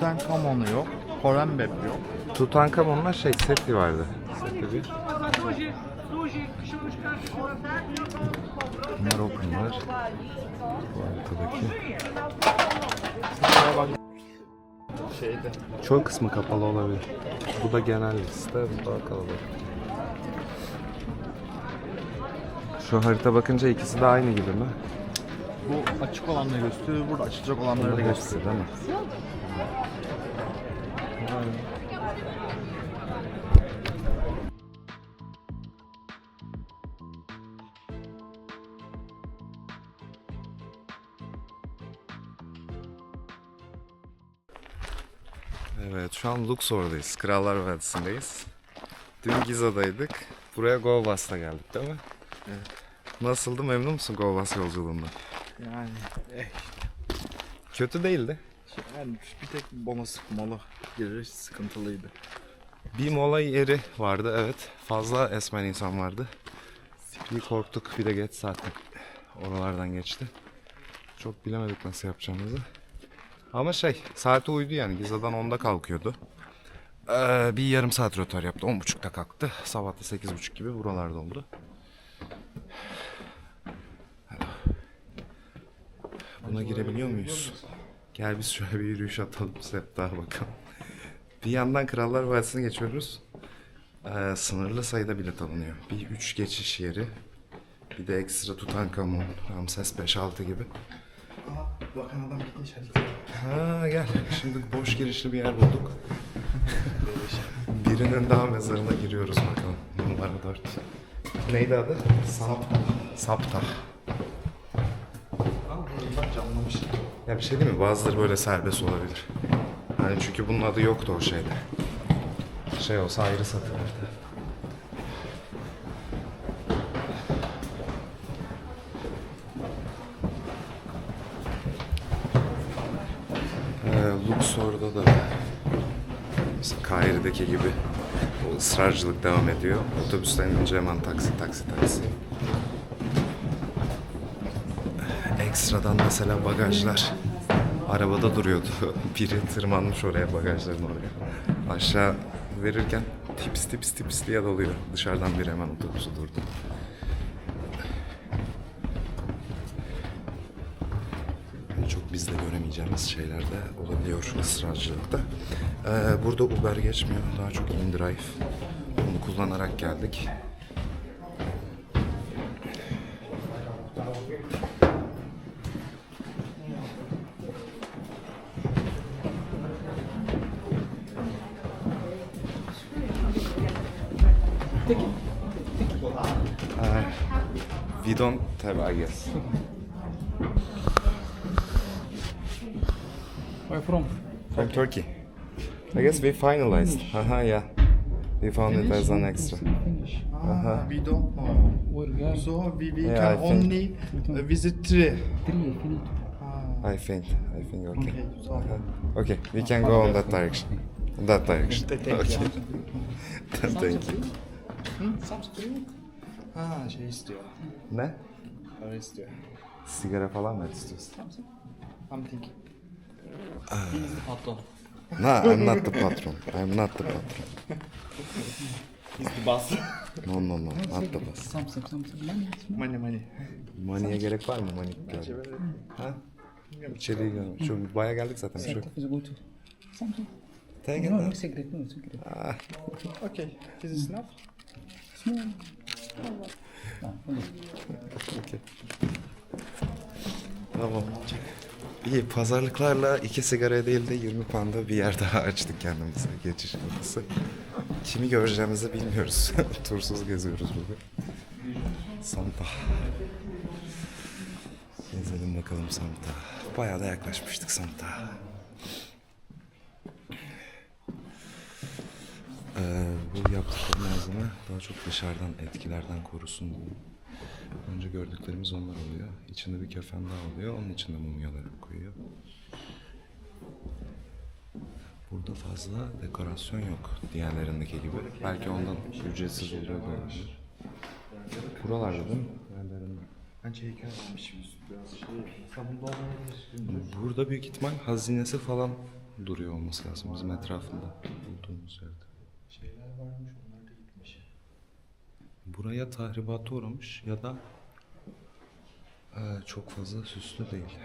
Tutankamon'u yok. Horembeb yok. Tutankamon'la şey Seti vardı. Seti bir. Bunlar openlar. Bu arkadaki. Şeyde. Çoğu kısmı kapalı olabilir. Bu da genel liste, bu daha kalabalık. Şu harita bakınca ikisi de aynı gibi mi? Bu açık olanları gösteriyor. Burada açılacak olanları da gösteriyor. değil mi? Evet şu an Luxor'dayız. Krallar Vadisi'ndeyiz. Dün Giza'daydık. Buraya Govbas'la geldik değil mi? Evet. Nasıldı? Memnun musun Govbas yolculuğundan? Yani eh, Kötü değildi. şey, yani bir tek bona sıkmalı giriş sıkıntılıydı. Bir mola yeri vardı evet. Fazla esmen insan vardı. Bir korktuk bir de geç zaten. Oralardan geçti. Çok bilemedik nasıl yapacağımızı. Ama şey saate uydu yani Giza'dan 10'da kalkıyordu. Ee, bir yarım saat rötar yaptı. 10.30'da kalktı. Sabah da 8.30 gibi buralarda oldu. Buna girebiliyor muyuz? Gel biz şöyle bir yürüyüş atalım. Daha bakalım. Bir yandan Krallar Vadisi'ne geçiyoruz. Ee, sınırlı sayıda bilet alınıyor. Bir üç geçiş yeri. Bir de ekstra Tutankamon, Ramses 5-6 gibi. Aha bakan adam gitmiş hadi. Ha gel. Şimdi boş girişli bir yer bulduk. Birinin daha mezarına giriyoruz bakalım. Numara 4. Neydi adı? Sapta. Sapta. Buradan camlamış. Ya bir şey değil mi? Bazıları böyle serbest olabilir. Hani çünkü bunun adı yoktu o şeyde. Şey olsa ayrı satılırdı. Ee, Luxor'da da Kahire'deki gibi o ısrarcılık devam ediyor. Otobüsten inince hemen taksi taksi taksi. Ekstradan mesela bagajlar arabada duruyordu. Biri tırmanmış oraya bagajların oraya. Aşağı verirken tips tips tips diye doluyor. Dışarıdan biri hemen otobüsü durdu. Çok bizde göremeyeceğimiz şeyler de olabiliyor ısrarcılıkta. Ee, burada Uber geçmiyor. Daha çok InDrive. Onu kullanarak geldik. Don't have, I guess. Where from? From Turkey. I guess we finalized. Haha, yeah. We found it as an extra. Finish. Ah, we don't know. Where? So we, we Yeah, I can think- only uh, visit three. Three, finito. Ah, I think, I think okay. okay. So, Okay, we can go on that direction. That direction. Thank you. Okay. Thank you. Hı? Samsung. Ha şey istiyor. Ne? Para istiyor. Sigara falan mı istiyorsun? I'm thinking. He's the patron. No, I'm not the patron. I'm not the patron. He's the boss. No, no, no, not the boss. Something, something. Money, money. money money. Money'e gerek var mı? Money görmek. Ha? İçeriği görmek. Şu baya geldik zaten. Şu. Stuff is good. Something. Take it No, no cigarette, no cigarette. Ah, Okay. This is enough. Small. Tamam. İyi pazarlıklarla iki sigaraya değil de 20 panda bir yer daha açtık kendimize geçiş kapısı. Kimi göreceğimizi bilmiyoruz. Tursuz geziyoruz bugün. Santa. Gezelim bakalım Santa. Bayağı da yaklaşmıştık Santa. Ee, bu yaptıkları malzeme daha çok dışarıdan etkilerden korusun diye. Önce gördüklerimiz onlar oluyor. İçinde bir kefen daha oluyor. Onun içinde mumyaları koyuyor. Burada fazla dekorasyon yok diğerlerindeki gibi. Belki ondan ücretsiz oluyor da olabilir. Buralarda değil mi? Bence biraz şey. Olmayabilir. Burada büyük ihtimal hazinesi falan duruyor olması lazım bizim etrafında bulduğumuz yerde. Şeyler varmış onlar da gitmiş. Buraya tahribata uğramış ya da e, çok fazla süslü değil.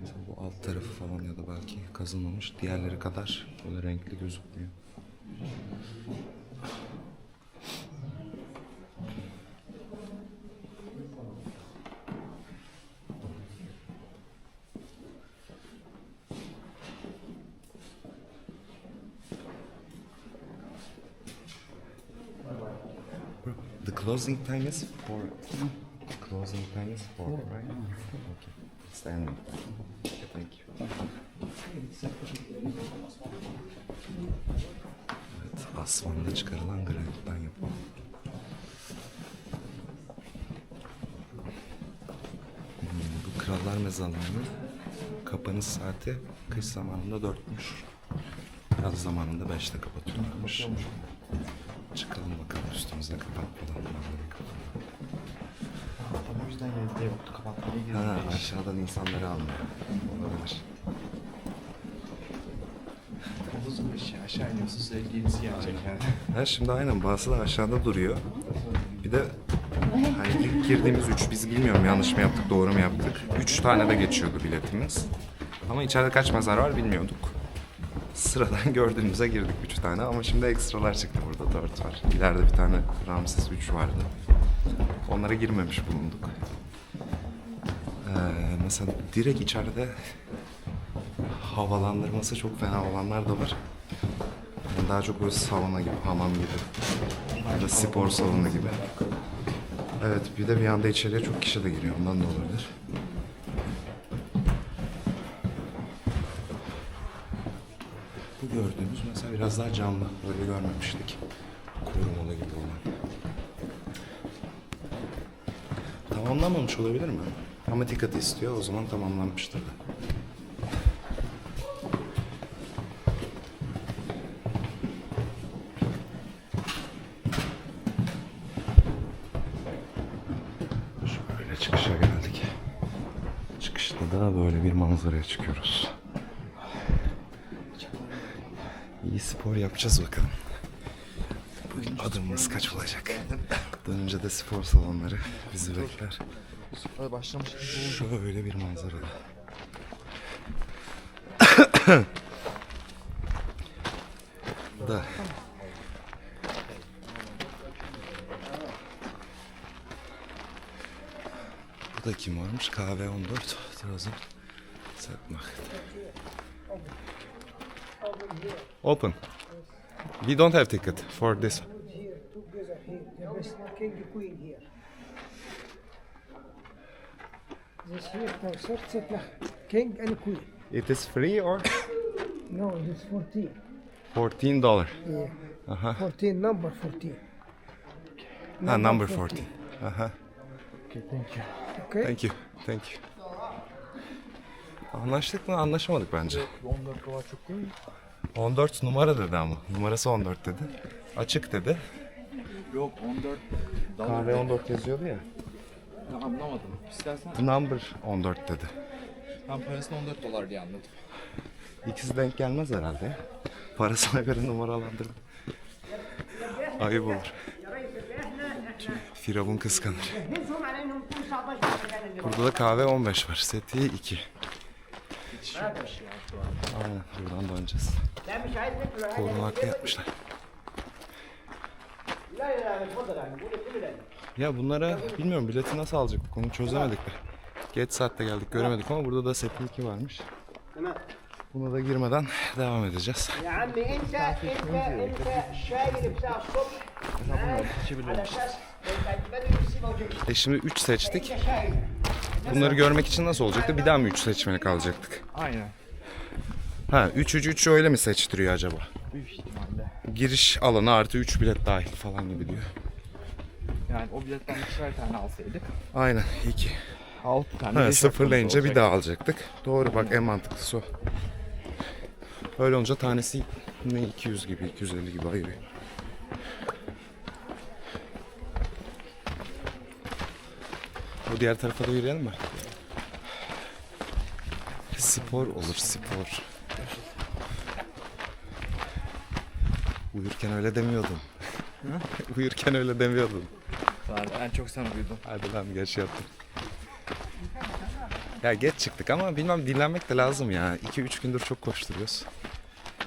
Mesela bu alt tarafı falan ya da belki kazınmamış. Diğerleri kadar böyle renkli gözükmüyor. The closing time is four. Closing time is four, right? Okay. Stand. Okay, thank you. Evet, Asman'da çıkarılan granitten yapılıyor. Hmm, bu Krallar Mezarlığı'nın kapanış saati kış zamanında dörtmüş. Yaz zamanında beşte kapatıyorlarmış. Çıkalım bakalım üstümüze kapatmadan. Tam o yüzden evde yoktu kapatmaya girdim. Ha, aşağıdan insanları almıyor. Olabilir. Zor iş ya. Aşağı iniyorsun yenisi gelecek yani. Ha, şimdi aynen bazısı da aşağıda duruyor. Bir de hani ilk girdiğimiz üç biz bilmiyorum yanlış mı yaptık doğru mu yaptık. Üç tane de geçiyordu biletimiz. Ama içeride kaç mezar var bilmiyorduk. Sıradan gördüğümüze girdik üç tane ama şimdi ekstralar çıktı burada dört var. İleride bir tane Ramses 3 vardı. Onlara girmemiş bulunduk. Ee, mesela direkt içeride havalandırması çok fena olanlar da var. Yani daha çok böyle sauna gibi, hamam gibi. Ya da spor salonu gibi. Evet bir de bir anda içeriye çok kişi de giriyor. Ondan da olabilir. Bu gördüğümüz mesela biraz daha canlı. Böyle görmemiştik. Korumalı gibi olan. Tamamlanmamış olabilir mi? Ama dikkat istiyor. O zaman tamamlanmıştır da. Şöyle çıkışa geldik. Çıkışta da böyle bir manzaraya çıkıyoruz. İyi spor yapacağız bakalım. Bugün adımımız kaç olacak? Dönünce de spor salonları bizi bekler. Başlamış Şöyle bir manzarada. da. Bu da kim varmış? Kahve 14. Trabzon. Setmacht. Open. We don't have ticket for this. king and queen. It is free or No, it's 14. 14 dollar. Yeah. Aha. 14, number 14. Ha, number 14. Aha. Okay, thank you. Okay? Thank you. Thank you. Anlaştık mı? Anlaşamadık bence. 14 dolar çok değil mi? 14 numara dedi ama. Numarası 14 dedi. Açık dedi. Yok 14 dolar. Kahve 14 yazıyordu ya. Ya, anlamadım. İstersen Number 14 dedi. ben parasını 14 dolar diye anladım. İkisi denk gelmez herhalde. ya. Parasına göre numaralandırma. Ayıp olur. Firavun kıskanır. Burada da kahve 15 var. Seti 2 yetişiyor. Aynen buradan döneceğiz. Kolun hakkı yapmışlar. Ya bunlara bilmiyorum bileti nasıl alacak bu konu çözemedik be. Geç saatte geldik göremedik ama burada da Sepil varmış. Buna da girmeden devam edeceğiz. E şimdi 3 seçtik. Bunları görmek için nasıl olacaktı? Bir daha mı 3 seçmeli kalacaktık? Aynen. Ha 3 3 3 öyle mi seçtiriyor acaba? Büyük ihtimalle. Giriş alanı artı 3 bilet dahil falan gibi diyor. Yani o biletten ikişer tane alsaydık. Aynen 2. 6 tane. Ha, sıfırlayınca bir daha alacaktık. Doğru bak en mantıklısı o. Öyle olunca tanesi ne 200 gibi 250 gibi ayırıyor. Diğer tarafa da yürüyelim mi? Spor olur spor. Uyurken öyle demiyordun. Uyurken öyle demiyordun. Lan ben çok sen uyudum. Hadi lan geç yattım. Ya geç çıktık ama bilmem dinlenmek de lazım ya. 2-3 gündür çok koşturuyoruz.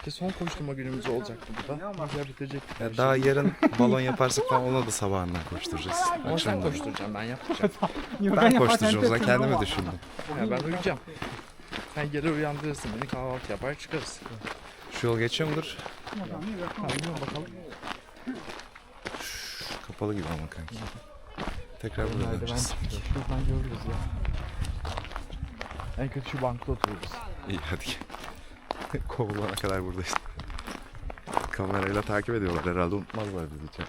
İşte son koşturma günümüz olacaktı burada. Güzel bitirecektik. Ya daha yarın balon yaparsak falan ona da sabahından koşturacağız. Ama sen Akşamdan. koşturacaksın ben yapmayacağım. Ben koşturacağım o zaman kendimi düşündüm. ya ben uyuyacağım. Sen geri uyandırırsın beni kahvaltı yapar çıkarız. Şu yol geçiyor mudur? Bakalım. Kapalı gibi ama kanki. Tekrar buraya döneceğiz. çıkıyor. Şuradan görürüz ya. En kötü şu bankta otururuz. İyi hadi. Kovulana kadar buradayız. Kamerayla takip ediyorlar herhalde unutmazlar bizi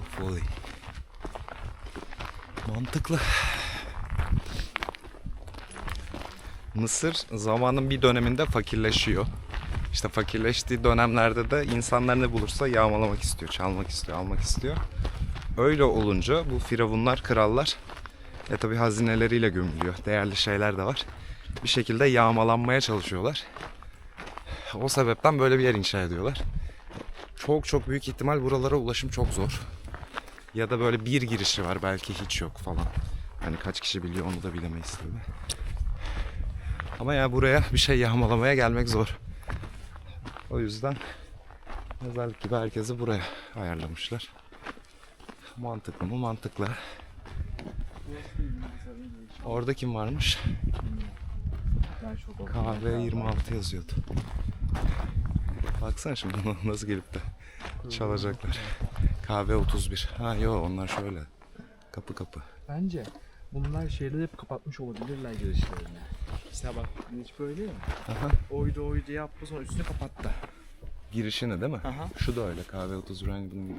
of Volley. Mantıklı. Mısır zamanın bir döneminde fakirleşiyor. İşte fakirleştiği dönemlerde de insanlar ne bulursa yağmalamak istiyor, çalmak istiyor, almak istiyor. Öyle olunca bu firavunlar, krallar e tabi hazineleriyle gömülüyor. Değerli şeyler de var. Bir şekilde yağmalanmaya çalışıyorlar. O sebepten böyle bir yer inşa ediyorlar. Çok çok büyük ihtimal buralara ulaşım çok zor. Ya da böyle bir girişi var belki hiç yok falan. Hani kaç kişi biliyor onu da bilemeyiz tabi. Ama ya buraya bir şey yağmalamaya gelmek zor. O yüzden mezarlık gibi herkesi buraya ayarlamışlar. Mantıklı mı? Mantıklı. Orada kim varmış? Kahve 26 yazıyordu. Baksana şimdi nasıl gelip de çalacaklar. Kahve 31. Ha yo onlar şöyle. Kapı kapı. Bence bunlar şeyleri hep kapatmış olabilirler girişlerini. Mesela bak hiç böyle ya. Aha. Oydu oydu yaptı sonra üstünü kapattı. Girişini değil mi? Aha. Şu da öyle kahve 31 aynı bunun gibi.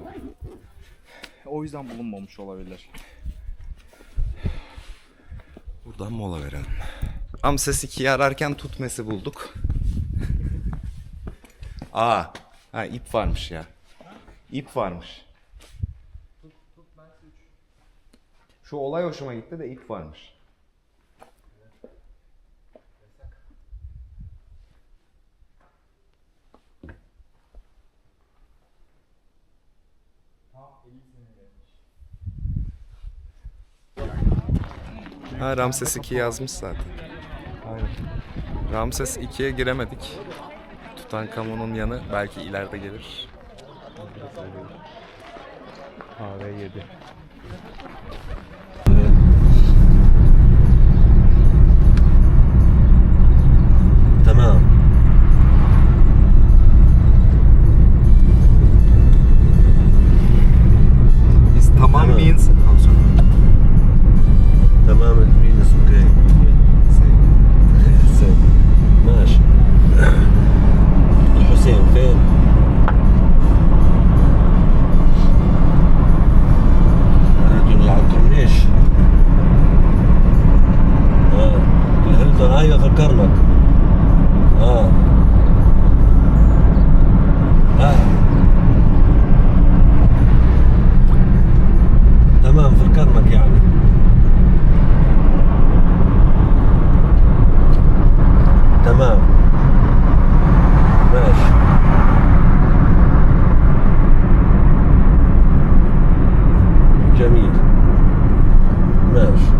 O yüzden bulunmamış olabilir. Buradan mola verelim. Amses 2'yi ararken tutmesi bulduk. Aa, ha ip varmış ya. İp varmış. Şu olay hoşuma gitti de ip varmış. Ha Ramses 2 yazmış zaten. Aynen. Ramses 2'ye giremedik. Tutankamon'un yanı belki ileride gelir. HV7. Wiesz.